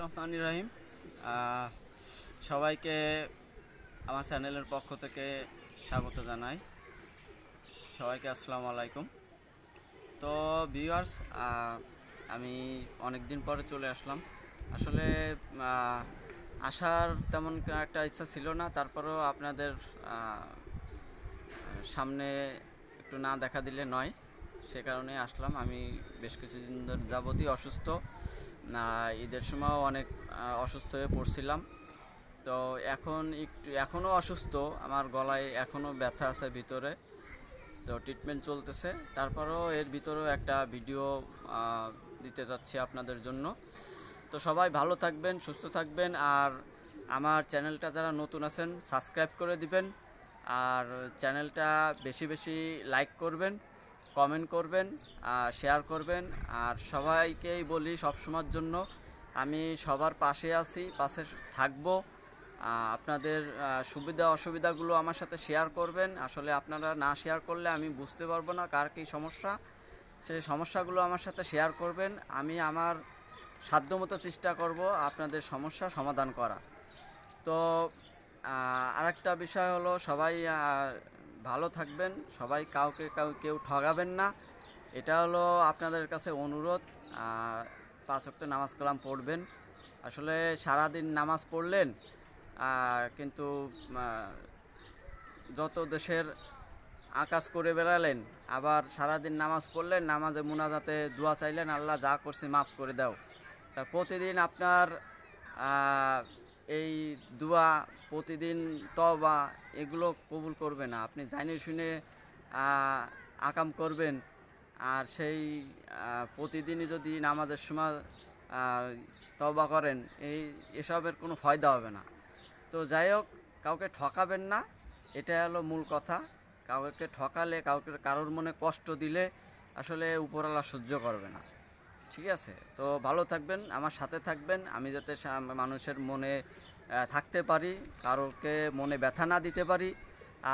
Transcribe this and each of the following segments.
রহমান রহিম সবাইকে আমার চ্যানেলের পক্ষ থেকে স্বাগত জানাই। সবাইকে আসসালামু আলাইকুম। তো ভিউয়ার্স আমি অনেক দিন পরে চলে আসলাম। আসলে আসার তেমন একটা ইচ্ছা ছিল না। তারপরেও আপনাদের সামনে একটু না দেখা দিলে নয়। সে কারণে আসলাম। আমি বেশ কিছুদিন ধরে যাবতই অসুস্থ। ঈদের সময়ও অনেক অসুস্থ হয়ে পড়ছিলাম। তো এখন একটু এখনও অসুস্থ, আমার গলায় এখনও ব্যথা আছে ভিতরে। তো ট্রিটমেন্ট চলতেছে। তারপরেও এর ভিতরেও একটা ভিডিও দিতে যাচ্ছি আপনাদের জন্য। তো সবাই ভালো থাকবেন, সুস্থ থাকবেন। আর আমার চ্যানেলটা যারা নতুন আছেন সাবস্ক্রাইব করে দিবেন। আর চ্যানেলটা বেশি বেশি লাইক করবেন। কমেন্ট করবেন শেয়ার করবেন। আর সবাইকেই বলি সবসময়ের জন্য, আমি সবার পাশে আছি, পাশে থাকব। আপনাদের সুবিধা অসুবিধাগুলো আমার সাথে শেয়ার করবেন। আসলে আপনারা না শেয়ার করলে আমি বুঝতে পারব না কার কী সমস্যা। সেই সমস্যাগুলো আমার সাথে শেয়ার করবেন। আমি আমার সাধ্যমতো চেষ্টা করব আপনাদের সমস্যা সমাধান করা তো আরেকটা বিষয় হলো সবাই ভালো থাকবেন, সবাই কাউকে কাউ, কেউ ঠগাবেন না। এটা হলো আপনাদের কাছে অনুরোধ পাঁচ ওয়াক্ত নামাজ কালাম পড়বেন। আসলে সারাদিন নামাজ পড়লেন কিন্তু যত দেশের আকাশ করে বেড়ালেন, আবার সারাদিন নামাজ পড়লেন, নামাজে মুনাজাতে দোয়া চাইলেন, আল্লাহ যা করছি মাফ করে দাও। তা প্রতিদিন আপনার এই দোয়া প্রতিদিন তবা এগুলো কবুল করবে না। আপনি জানি শুনে আকাম করবেন। আর সেই প্রতিদিনই যদি নামাজের সময় তবা করেন, এই, এসবের কোনো ফায়দা হবে না। তো যাই হোক, কাউকে ঠকাবেন না এটা হলো মূল কথা। কাউকে ঠকালে, কাউকে, কারোর মনে কষ্ট দিলে আসলে উপরওয়ালা সহ্য করবে না। ঠিক আছে। তো ভালো থাকবেন, আমার সাথে থাকবেন। আমি যাতে মানুষের মনে থাকতে পারি, কারোকে মনে ব্যথা না দিতে পারি।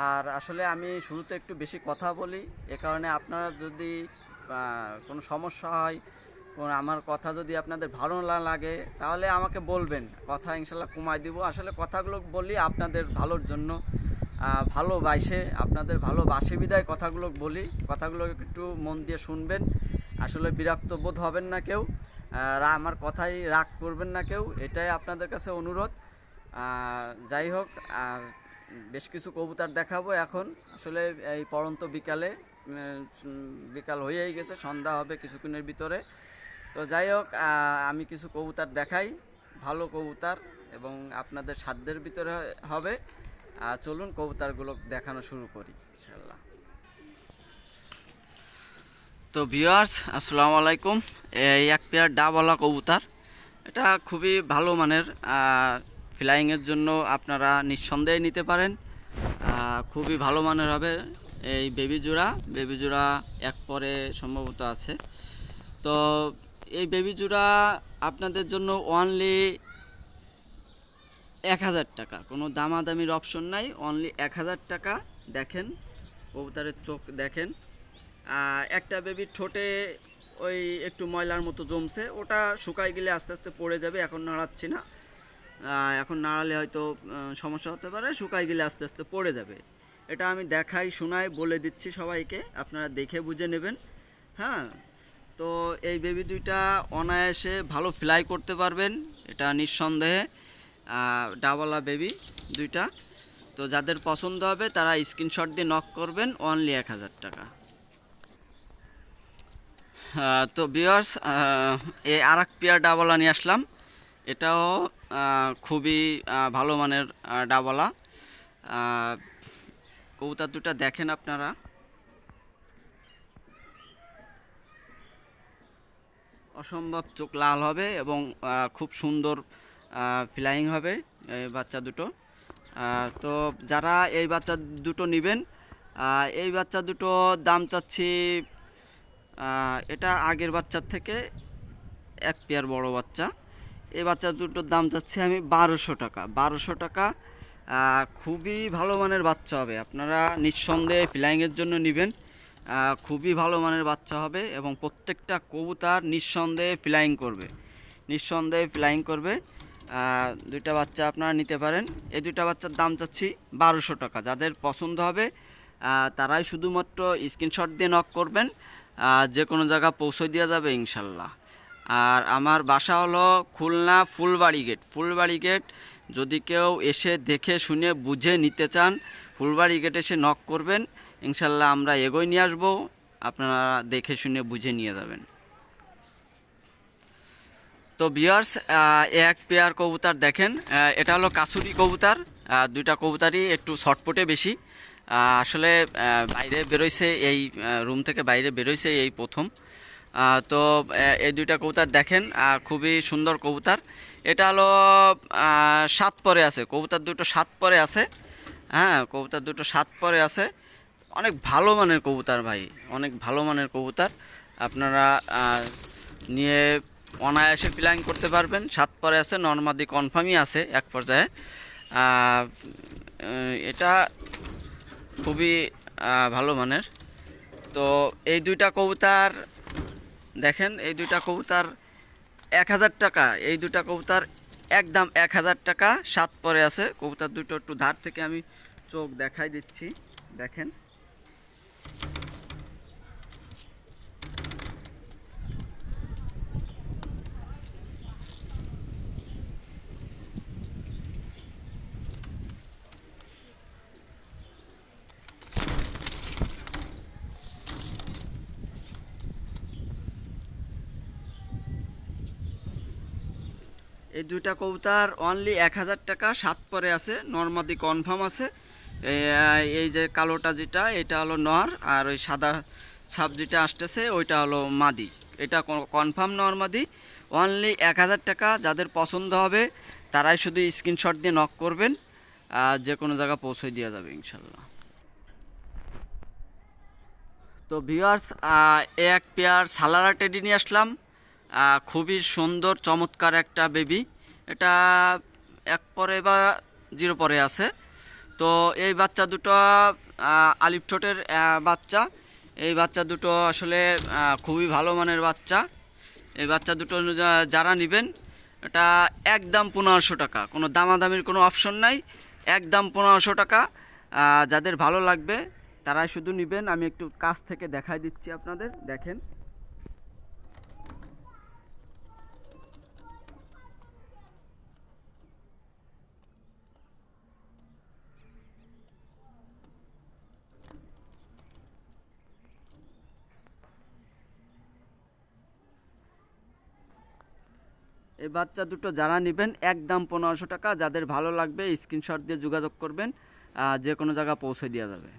আর আসলে আমি শুরুতে একটু বেশি কথা বলি, এ কারণে আপনারা যদি কোনো সমস্যা হয়, কোন আমার কথা যদি আপনাদের ভালো না লাগে, তাহলে আমাকে বলবেন। কথা ইনশাল্লাহ কমাই দিব। আসলে কথাগুলো বলি আপনাদের ভালোর জন্য। ভালোবাসে, আপনাদের ভালোবাসে বিদায় কথাগুলো বলি। কথাগুলো একটু মন দিয়ে শুনবেন। আসলে বিরক্ত বোধ হবেন না কেউ আমার কথাই রাগ করবেন না কেউ, এটাই আপনাদের কাছে অনুরোধ। যাই হোক, আর বেশ কিছু কবুতর দেখাবো এখন। আসলে এই পড়ন্ত বিকালে বিকাল হয়েই গেছে, সন্ধ্যা হবে কিছুক্ষণের ভিতরে। তো যাই হোক আমি কিছু কবুতর দেখাই, ভালো কবুতর এবং আপনাদের সাধ্যের ভিতরে হবে। চলুন কবুতরগুলো দেখানো শুরু করি ইনশাল্লাহ তো ভিওয়ার্স আসসালামু আলাইকুম। এই এক পেয়ার ডাবলা কবুতর। এটা খুবই ভালো মানের ফ্লাইংয়ের জন্য আপনারা নিঃসন্দেহে নিতে পারেন। খুবই ভালো মানের হবে এই বেবি জোড়া। বেবি জোড়া এক পরে সম্ভবত আছে। তো এই বেবি জোড়া আপনাদের জন্য অনলি এক হাজার টাকা। কোনো দামাদামির অপশন নাই। অনলি এক হাজার টাকা। দেখেন, কবুতরের চোখ দেখেন। একটা বেবির ঠোঁটে ওই একটু ময়লার মতো জমছে, ওটা শুকাই গেলে আস্তে আস্তে পড়ে যাবে, এখন নাড়াচ্ছি না। এখন নাড়ালে হয়তো সমস্যা হতে পারে শুকাই গেলে আস্তে আস্তে পড়ে যাবে। এটা আমি দেখাই, শোনাই, বলে দিচ্ছি সবাইকে, আপনারা দেখে বুঝে নেবেন। হ্যাঁ তো এই বেবি দুইটা অনায়াসে ভালো ফ্লাই করতে পারবেন, এটা নিঃসন্দেহে। ডাবলা বেবি দুইটা। তো যাদের পছন্দ হবে, তারা স্ক্রিনশট দিয়ে নক করবেন অনলি এক হাজার টাকা। তো বিয়ার্স এই আর এক পেয়ার ডাবলা নিয়ে আসলাম। এটাও খুবই ভালো মানের ডাবলা কবুতর দুটা দেখেন আপনারা। অসম্ভব চোখ লাল হবে এবং খুব সুন্দর ফ্লাইং হবে এই বাচ্চা দুটো। তো যারা এই বাচ্চা দুটো নেবেন এই বাচ্চা দুটো দাম চাচ্ছি এটা আগের বাচ্চার থেকে এক পেয়ার বড় বাচ্চা। এই বাচ্চা দুটোর দাম চাচ্ছি আমি বারোশো টাকা। বারোশো টাকা খুবই ভালো মানের বাচ্চা হবে। আপনারা নিঃসন্দেহে ফ্লাইংয়ের জন্য নেবেন। খুবই ভালো মানের বাচ্চা হবে এবং প্রত্যেকটা কবুতর নিঃসন্দেহে ফ্লাইং করবে। নিঃসন্দেহে ফ্লাইং করবে। দুইটা বাচ্চা আপনারা নিতে পারেন। এই দুইটা বাচ্চার দাম চাচ্ছি বারোশো টাকা। যাদের পছন্দ হবে তারাই শুধুমাত্র স্ক্রিনশট দিয়ে নক করবেন। যে কোনো জায়গা পৌঁছে দেওয়া যাবে ইনশাল্লাহ। আর আমার বাসা হলো খুলনা ফুলবাড়ি গেট ফুলবাড়ি গেট যদি কেউ এসে দেখে শুনে বুঝে নিতে চান, ফুলবাড়ি গেটে এসে নক করবেন। ইনশাল্লাহ আমরা এগোয় নিয়ে আসব, আপনারা দেখে শুনে বুঝে নিয়ে যাবেন। তো বিয়ার্স এক পেয়ার কবুতর দেখেন। এটা হলো কাসুরি কবুতর। দুইটা কবুতারই একটু শর্টপটে বেশি। আসলে বাইরে বেরোইছে এই রুম থেকে বাইরে বেরোইছে এই প্রথম। তো এই দুইটা কবুতর দেখেন খুবই সুন্দর কবুতর। এটা হলো সাত পরে আছে। কবুতর দুটো সাত পরে আছে। হ্যাঁ কবুতর দুটো সাত পরে আছে। অনেক ভালো মানের কবুতর ভাই, অনেক ভালো মানের কবুতর। আপনারা নিয়ে অনায়াসে প্ল্যান করতে পারবেন। সাত পরে আছে, নর্মাদি কনফার্মই আছে এক পর্যায়ে। এটা খুবই ভালো মানের। তো এই দুইটা কবুতার, দেখেন, এই দুইটা কবুতার এক হাজার টাকা, এই দুটা কবুতার একদম এক হাজার টাকা, সাত পরে আছে। কবুতার দুটো একটু ধার থেকে আমি চোখ দেখাই দিচ্ছি, দেখেন। দুইটা কবুতর অনলি এক হাজার টাকা সাত পরে আছে নর্মাদি কনফার্ম আছে। এই, যে কালোটা যেটা এটা হলো নর আর ওই সাদা ছাপ যেটা আসতেছে ওইটা হলো মাদি। এটা কনফার্ম নর্মাদি অনলি এক হাজার টাকা যাদের পছন্দ হবে তারাই শুধু স্ক্রিনশট দিয়ে নক করবেন আর যে কোনো জায়গা পৌঁছে দেওয়া যাবে ইনশাল্লাহ তো ভিওয়ার্স এক পেয়ার সালারা টেডি নিয়ে আসলাম। খুবই সুন্দর চমৎকার একটা বেবি এটা এক পরে বা জিরো পরে আছে। তো এই বাচ্চা দুটো আহ, আলিফ ঠোঁটের বাচ্চা। এই বাচ্চা দুটো আসলে খুবই ভালো মানের বাচ্চা। এই বাচ্চা দুটো যারা নেবেন এটা একদম পনেরোশো টাকা। কোনো দামাদামির কোনো অপশন নাই। একদম পনেরোশো টাকা। যাদের ভালো লাগবে তারাই শুধু নেবেন। আমি একটু কাছ থেকে দেখাই দিচ্ছি আপনাদের। দেখেন। এই বাচ্চা দুটো যারা নেবেন, একদম পনেরোশো টাকা। যাদের ভালো লাগবে স্ক্রিনশট দিয়ে যোগাযোগ করবেন যে কোনো জায়গা পৌঁছে দেওয়া যাবে।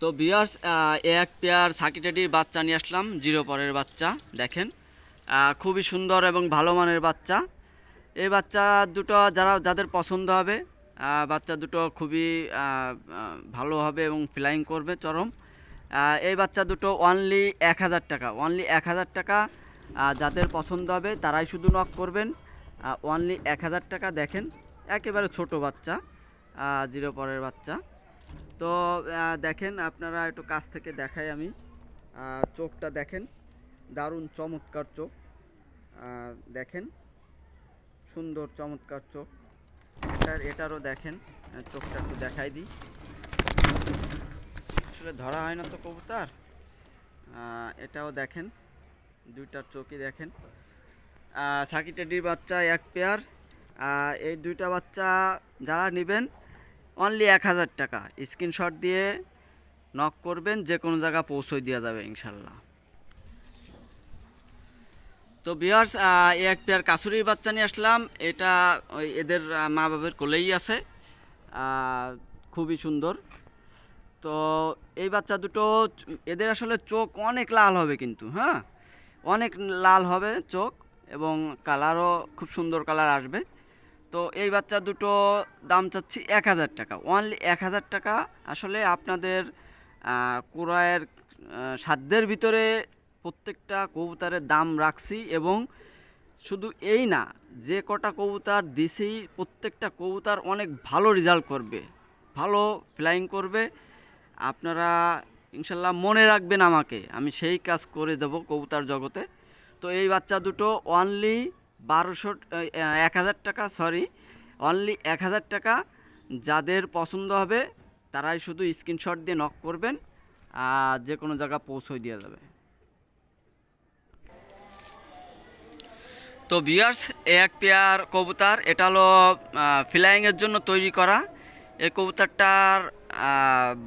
তো বিয়ার্স এক পেয়ার সাকিটেডির বাচ্চা নিয়ে আসলাম, জিরো পরের বাচ্চা, দেখেন। খুবই সুন্দর এবং ভালো মানের বাচ্চা। এই বাচ্চা দুটো যারা, যাদের পছন্দ হবে বাচ্চা দুটো খুবই ভালো হবে এবং ফ্লাইং করবে, চরম। এই বাচ্চা দুটো অনলি এক হাজার টাকা অনলি এক হাজার টাকা। যাদের পছন্দ হবে তারাই শুধু নক করবেন। অনলি এক হাজার টাকা দেখেন, একেবারে ছোট বাচ্চা জিরো পরের বাচ্চা। তো দেখেন, আপনারা একটু কাছ থেকে দেখাই আমি। চোখটা দেখেন, দারুণ চমৎকার চোখ। দেখেন, সুন্দর চমৎকার চোখ। এটার, এটারও দেখেন চোখটা একটু দেখাই দিই। আসলে ধরা হয় না তো কবুতর। এটাও দেখেন। দুইটার চোখই দেখেন। সাকি টেডির বাচ্চা এক পেয়ার এই দুইটা বাচ্চা যারা নেবেন অনলি এক হাজার টাকা। স্ক্রিনশট দিয়ে নক করবেন, যে কোনো জায়গা পৌঁছে দেওয়া যাবে, ইনশাল্লাহ। তো বিয়ার্স এক পেয়ার কাসুরির বাচ্চা নিয়ে আসলাম। এটা ওই এদের মা বাবার কোলেই আছে। খুবই সুন্দর। তো এই বাচ্চা দুটো, এদের আসলে চোখ অনেক লাল হবে কিন্তু হ্যাঁ? অনেক লাল হবে চোখ এবং কালারও খুব সুন্দর কালার আসবে। তো এই বাচ্চা দুটো দাম চাচ্ছি এক হাজার টাকা। অনলি এক হাজার টাকা আসলে আপনাদের ক্রয়ের সাধ্যের ভিতরে প্রত্যেকটা কবুতারের দাম রাখছি এবং শুধু এই না, যে কটা কবুতার দিছেই প্রত্যেকটা কবুতার অনেক ভালো রেজাল্ট করবে, ভালো ফ্লাইং করবে। আপনারা ইনশাল্লাহ মনে রাখবেন আমাকে। আমি সেই কাজ করে দেব কবুতার জগতে। তো এই বাচ্চা দুটো অনলি বারোশো এক হাজার টাকা সরি অনলি এক হাজার টাকা। যাদের পছন্দ হবে, তারাই শুধু স্ক্রিনশট দিয়ে নক করবেন, আর যে কোনো জায়গা পৌঁছই দেওয়া যাবে। তো বিয়ার্স এক পেয়ার কবুতার, এটা হলো ফ্লাইংয়ের জন্য তৈরি করা। এই কবুতারটার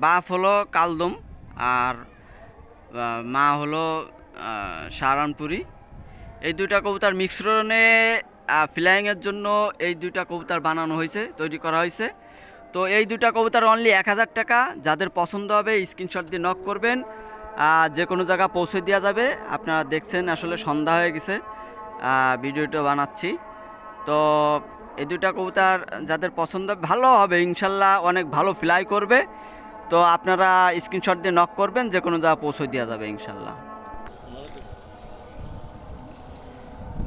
বাফ হলো কালদম। আর মা হলো আহ, সাহারানপুরি এই দুইটা কবুতর মিশ্রণে ফ্লাইংয়ের জন্য এই দুইটা কবুতর বানানো হয়েছে তৈরি করা হয়েছে। তো এই দুইটা কবুতর অনলি এক হাজার টাকা। যাদের পছন্দ হবে স্ক্রিনশট দিয়ে নক করবেন। যে কোনো জায়গা পৌঁছে দেওয়া যাবে। আপনারা দেখছেন আসলে সন্ধ্যা হয়ে গেছে। ভিডিওটা বানাচ্ছি। তো এই দুইটা কবুতর যাদের পছন্দ ভালো হবে ইনশাল্লাহ অনেক ভালো ফ্লাই করবে। তো আপনারা স্ক্রিনশট দিয়ে নক করবেন যে কোনো জায়গা পৌঁছে দেওয়া যাবে, ইনশাল্লাহ।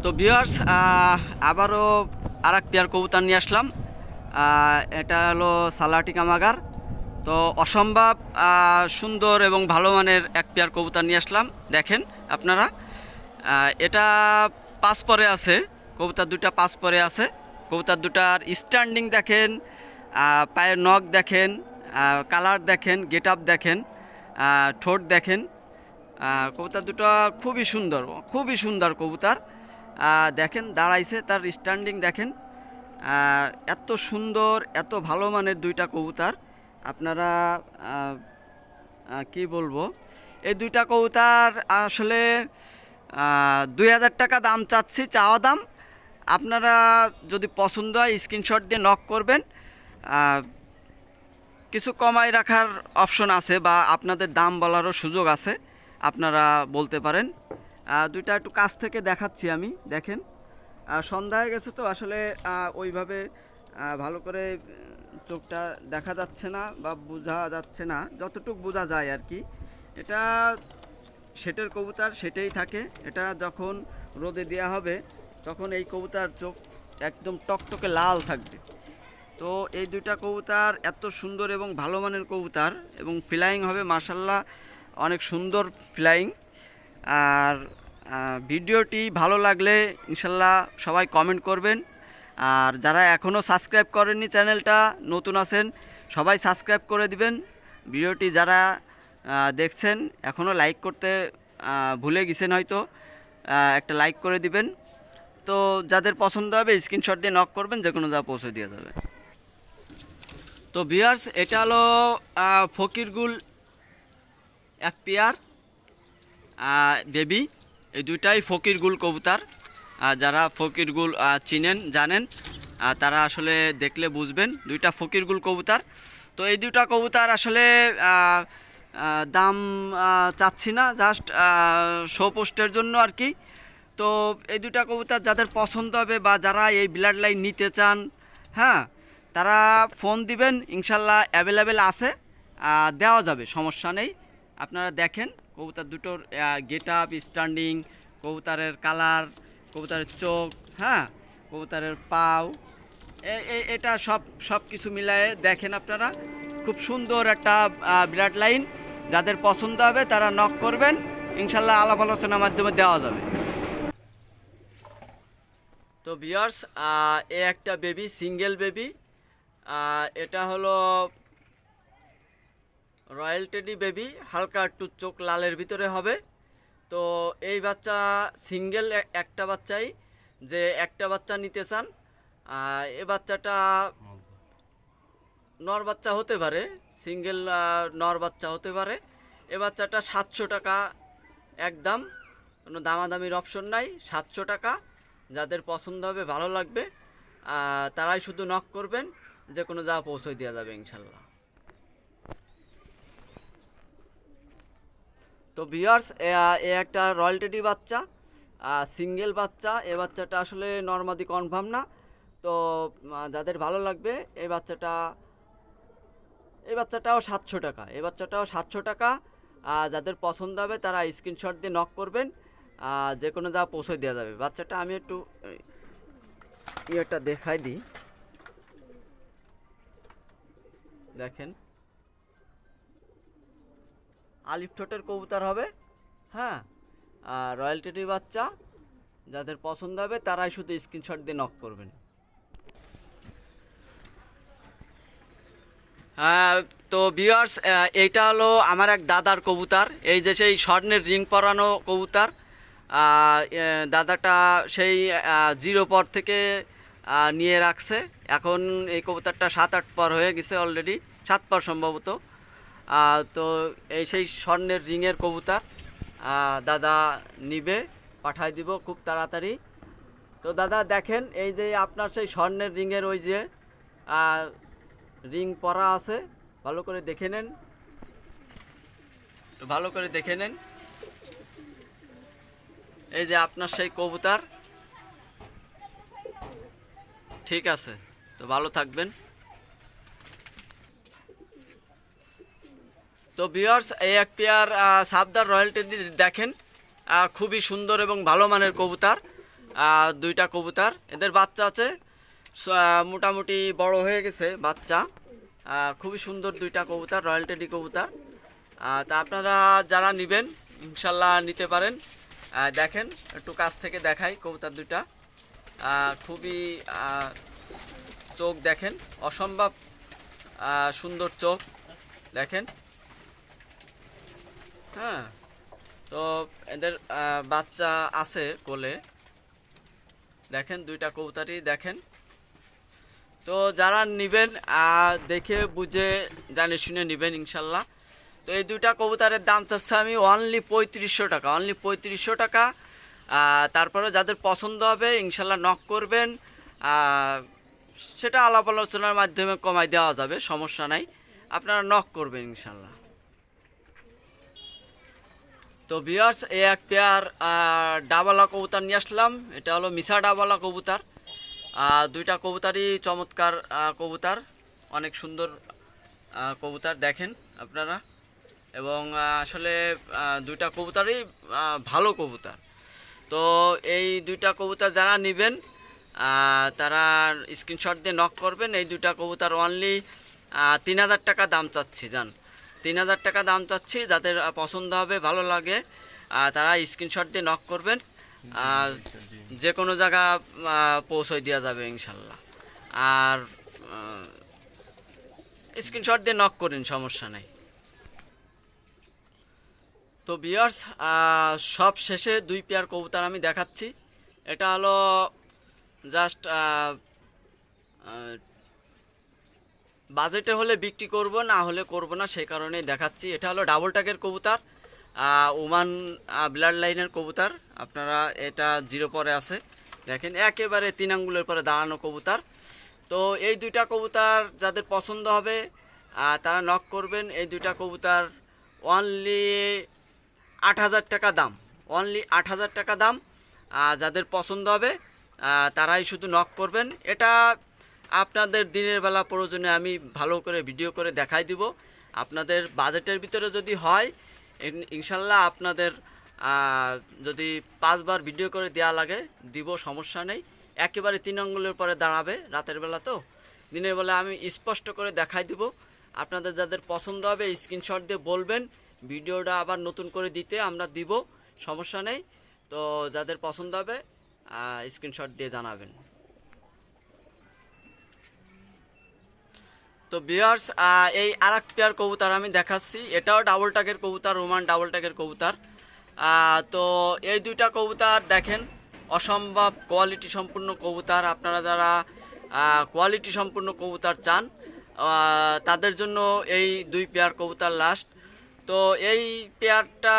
তো ভিউয়ার্স আবারও আর এক পেয়ার কবুতর নিয়ে আসলাম। এটা হলো সালাটি কামাগার। তো অসম্ভব সুন্দর এবং ভালো মানের এক পেয়ার কবুতর নিয়ে আসলাম। দেখেন আপনারা এটা পাঁচ পরে আছে, কবুতর দুটা পাঁচ পরে আছে। কবুতর দুটার স্ট্যান্ডিং দেখেন পায়ের নখ দেখেন কালার দেখেন গেট আপ দেখেন ঠোঁট দেখেন। কবুতর দুটো খুবই সুন্দর খুবই সুন্দর কবুতর। দেখেন, দাঁড়াইছে, তার স্ট্যান্ডিং দেখেন। এত সুন্দর, এত ভালো মানের দুইটা কবুতর। আপনারা কি বলব? এই দুইটা কবুতর আসলে দুই হাজার টাকা দাম চাচ্ছি, চাওয়া দাম। আপনারা যদি পছন্দ হয় স্ক্রিনশট দিয়ে নক করবেন। কিছু কমাই রাখার অপশন আছে বা আপনাদের দাম বলারও সুযোগ আছে, আপনারা বলতে পারেন। দুইটা একটু কাছ থেকে দেখাচ্ছি আমি, দেখেন। সন্ধ্যা হয়ে গেছে তো, আসলে ওইভাবে ভালো করে চোখটা দেখা যাচ্ছে না বা বোঝা যাচ্ছে না, যতটুকু বোঝা যায় আর কি। এটা সেটের কবুতর, সেটাই থাকে। এটা যখন রোদে দেওয়া হবে, তখন এই কবুতর চোখ একদম টকটকে লাল থাকবে। তো এই দুইটা কবুতর এত সুন্দর এবং ভালো মানের কবুতর এবং ফ্লাইং হবে মার্শাল্লাহ অনেক সুন্দর ফ্লাইং আর ভিডিওটি ভালো লাগলে ইনশাল্লাহ সবাই কমেন্ট করবেন। আর যারা এখনও সাবস্ক্রাইব করেননি চ্যানেলটা, নতুন আছেন, সবাই সাবস্ক্রাইব করে দিবেন। ভিডিওটি যারা দেখছেন এখনও লাইক করতে ভুলে গেছেন হয়তো একটা লাইক করে দিবেন। তো যাদের পছন্দ হবে স্ক্রিনশট দিয়ে নক করবেন যে কোনো যা পৌঁছে দেওয়া যাবে। তো বিয়ার্স এটা হলো ফকিরগুল, এক পেয়ার বেবি। এই দুইটাই ফকিরগুল কবুতর। যারা ফকিরগুল চিনেন, জানেন তারা আসলে দেখলে বুঝবেন দুইটা ফকিরগুল কবুতর। তো এই দুইটা কবুতর আসলে দাম চাচ্ছি না জাস্ট শো পোস্টের জন্য আর কি। তো এই দুইটা কবুতর যাদের পছন্দ হবে বা যারা এই ব্লাড লাইন নিতে চান হ্যাঁ তারা ফোন দিবেন, ইনশাল্লাহ অ্যাভেলেবেল আছে। দেওয়া যাবে, সমস্যা নেই। আপনারা দেখেন, কবুতর দুটোর গেট আপ স্ট্যান্ডিং কবুতারের কালার কবুতরের চোখ হ্যাঁ? কবুতরের পাও। এটা সব সব কিছু মিলায়ে দেখেন আপনারা, খুব সুন্দর একটা ব্লাড লাইন। যাদের পছন্দ হবে, তারা নক করবেন। ইনশাল্লাহ আলাপ আলোচনার মাধ্যমে দেওয়া যাবে। তো বিয়ার্স এ একটা বেবি সিঙ্গেল বেবি এটা হলো রয়্যাল টেডি বেবি, হালকা একটু চোখ লালের ভিতরে হবে। তো এই বাচ্চা সিঙ্গেল একটা বাচ্চাই, যে একটা বাচ্চা নিতে চান এ বাচ্চাটা নর বাচ্চা হতে পারে, সিঙ্গেল নর বাচ্চা হতে পারে। এ বাচ্চাটা সাতশো টাকা একদম, কোনো দামাদামির অপশন নাই, সাতশো টাকা, যাদের পছন্দ হবে, ভালো লাগবে তারাই শুধু নক করবেন। যে কোনো যা পৌঁছে দেওয়া যাবে ইনশাল্লাহ। তো বিয়ার্স এ একটা রয়্যালটি বাচ্চা সিঙ্গেল বাচ্চা, এ বাচ্চাটা আসলে নর্মাদি কনফার্ম না। তো যাদের ভালো লাগবে এই বাচ্চাটা এই বাচ্চাটাও সাতশো টাকা এই বাচ্চাটাও সাতশো টাকা। যাদের পছন্দ হবে, তারা স্ক্রিনশট দিয়ে নক করবেন। যে কোনো যা পৌঁছে দেওয়া যাবে। বাচ্চাটা আমি একটু ইয়েটা দেখাই দিই। দেখেন। আলিফ ঠোঁটের কবুতর হবে হ্যাঁ? আর রয়্যালটির বাচ্চা যাদের পছন্দ হবে তারাই শুধু স্ক্রিনশট দিয়ে নক করবেন। হ্যাঁ, তো ভিউয়ার্স এইটা হলো আমার এক দাদার কবুতর। এই যে সেই স্বর্ণের রিং পরানো কবুতর দাদাটা সেই জিরো পর থেকে নিয়ে রাখছে। এখন এই কবুতরটা সাত আট পর হয়ে গেছে অলরেডি সাত পর সম্ভবত। তো এই সেই স্বর্ণের রিংয়ের কবুতর দাদা নিবে পাঠাই দিব খুব তাড়াতাড়ি। তো দাদা দেখেন, এই যে আপনার সেই স্বর্ণের রিংয়ের ওই যে রিং পরা আছে, ভালো করে দেখে নেন। ভালো করে দেখে নেন। এই যে আপনার সেই কবুতর ঠিক আছে, তো ভালো থাকবেন। তো বিয়ার্স এই এক পেয়ার সাবদার রয়্যালটি দেখেন খুবই সুন্দর এবং ভালো মানের কবুতর দুইটা কবুতর। এদের বাচ্চা আছে মোটামুটি বড় হয়ে গেছে বাচ্চা খুবই সুন্দর দুইটা কবুতর রয়্যাল টেডি কবুতর। তা আপনারা যারা নেবেন, ইনশাল্লাহ নিতে পারেন। দেখেন, একটু কাছ থেকে দেখাই কবুতর দুইটা। খুবই চোখ দেখেন, অসম্ভব সুন্দর চোখ দেখেন। হ্যাঁ তো এদের বাচ্চা আছে কোলে। দেখেন, দুইটা কবুতারই দেখেন। তো যারা নেবেন দেখে, বুঝে, জানে, শুনে নেবেন ইনশাল্লাহ। তো এই দুইটা কবুতরের দাম চাচ্ছে আমি অনলি পঁয়ত্রিশশো টাকা অনলি পঁয়ত্রিশশো টাকা। তারপরে যাদের পছন্দ হবে, ইনশাল্লাহ নক করবেন। সেটা আলাপ আলোচনার মাধ্যমে কমাই দেওয়া যাবে, সমস্যা নাই। আপনারা নক করবেন ইনশাল্লাহ। তো বিয়ার্স এ এক পেয়ার ডাবালা কবুতর নিয়ে আসলাম। এটা হলো মিশা ডাবালা কবুতর। দুইটা কবুতরই চমৎকার কবুতর। অনেক সুন্দর কবুতর দেখেন আপনারা। এবং আসলে দুইটা কবুতরই ভালো কবুতর। তো এই দুইটা কবুতর যারা নেবেন তারা স্ক্রিনশট দিয়ে নক করবেন। এই দুইটা কবুতর অনলি তিন হাজার টাকা দাম চাচ্ছি জান। তিন হাজার টাকা দাম চাচ্ছি যাদের পছন্দ হবে ভালো লাগে তারা স্ক্রিনশট দিয়ে নক করবেন। আর যে কোনো জায়গা আহ, পৌঁছে দেওয়া যাবে ইনশাল্লাহ। আর স্ক্রিনশট দিয়ে নক করেন সমস্যা নেই। তো বিয়ার্স সব শেষে দুই পেয়ার কবুতর আমি দেখাচ্ছি। এটা হলো জাস্ট বাজেটে হলে বিক্রি করব, না হলে করব না, সেই কারণেই দেখাচ্ছি। এটা হলো ডাবল টাকের কবুতর ওমান ব্লাড লাইনের কবুতর। আপনারা এটা জিরো পরে আছে। দেখেন, একেবারে তিন আঙ্গুলের পরে দাঁড়ানো কবুতর। তো এই দুইটা কবুতর যাদের পছন্দ হবে তারা নক করবেন। এই দুইটা কবুতর অনলি আট হাজার টাকা দাম। অনলি আট হাজার টাকা দাম। যাদের পছন্দ হবে তারাই শুধু নক করবেন। এটা আপনাদের দিনের বেলা প্রয়োজনে আমি ভালো করে ভিডিও করে দেখাই দিব। আপনাদের বাজেটের ভিতরে যদি হয়, ইন- ইনশাল্লাহ আপনাদের যদি পাঁচবার ভিডিও করে দেওয়া লাগে, দিব, সমস্যা নেই। একেবারে তিন আঙ্গুলের পরে দাঁড়াবে রাতের বেলা তো। দিনের বেলা আমি স্পষ্ট করে দেখাই দিব। আপনাদের যাদের পছন্দ হবে স্ক্রিনশট দিয়ে বলবেন। ভিডিওটা আবার নতুন করে দিতে আমরা দিব, সমস্যা নেই। তো যাদের পছন্দ হবে স্ক্রিনশট দিয়ে জানাবেন। তো বিয়ার্স এই আর এক পেয়ার কবুতর আমি দেখাচ্ছি। এটাও ডাবল টাকের কবুতর রোমান ডাবল টাকের কবুতর। তো এই দুইটা কবুতর দেখেন, অসম্ভব কোয়ালিটি সম্পূর্ণ কবুতর। আপনারা যারা কোয়ালিটি সম্পূর্ণ কবুতর চান তাদের জন্য এই দুই পেয়ার কবুতর লাস্ট তো এই পেয়ারটা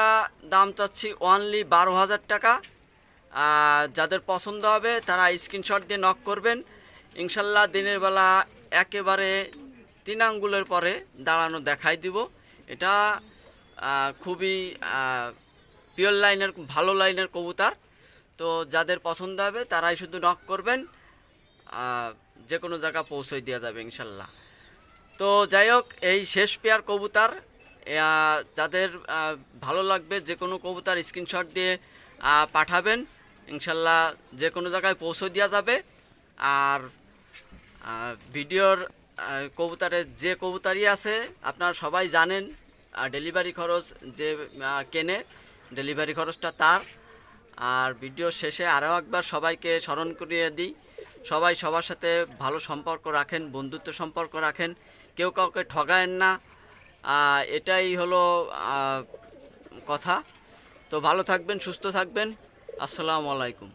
দাম চাচ্ছি অনলি বারো হাজার টাকা। যাদের পছন্দ হবে, তারা স্ক্রিনশট দিয়ে নক করবেন। ইনশাল্লাহ দিনের বেলা একেবারে তিন আঙ্গুলের পরে দাঁড়ানো দেখাই দিব। এটা খুবই পিওর লাইনের ভালো লাইনের কবুতার। তো যাদের পছন্দ হবে, তারাই শুধু নক করবেন। যে কোনো জায়গা পৌঁছে দেওয়া যাবে ইনশাল্লাহ। তো যাই হোক, এই শেষ পেয়ার কবুতর। যাদের ভালো লাগবে যে কোনো কবুতার স্ক্রিনশট দিয়ে পাঠাবেন। ইনশাল্লাহ যে কোনো জায়গায় পৌঁছে দেওয়া যাবে। আর ভিডিওর কবুতারের যে কবুতারই আছে, আপনারা সবাই জানেন আর ডেলিভারি খরচ যে কেনে, ডেলিভারি খরচটা তার। আর ভিডিও শেষে আরও একবার সবাইকে স্মরণ করিয়ে দিই, সবাই সবার সাথে ভালো সম্পর্ক রাখেন, বন্ধুত্ব সম্পর্ক রাখেন, কেউ কাউকে ঠগায়েন না। এটাই হলো কথা। তো ভালো থাকবেন সুস্থ থাকবেন। আসসালামু আলাইকুম।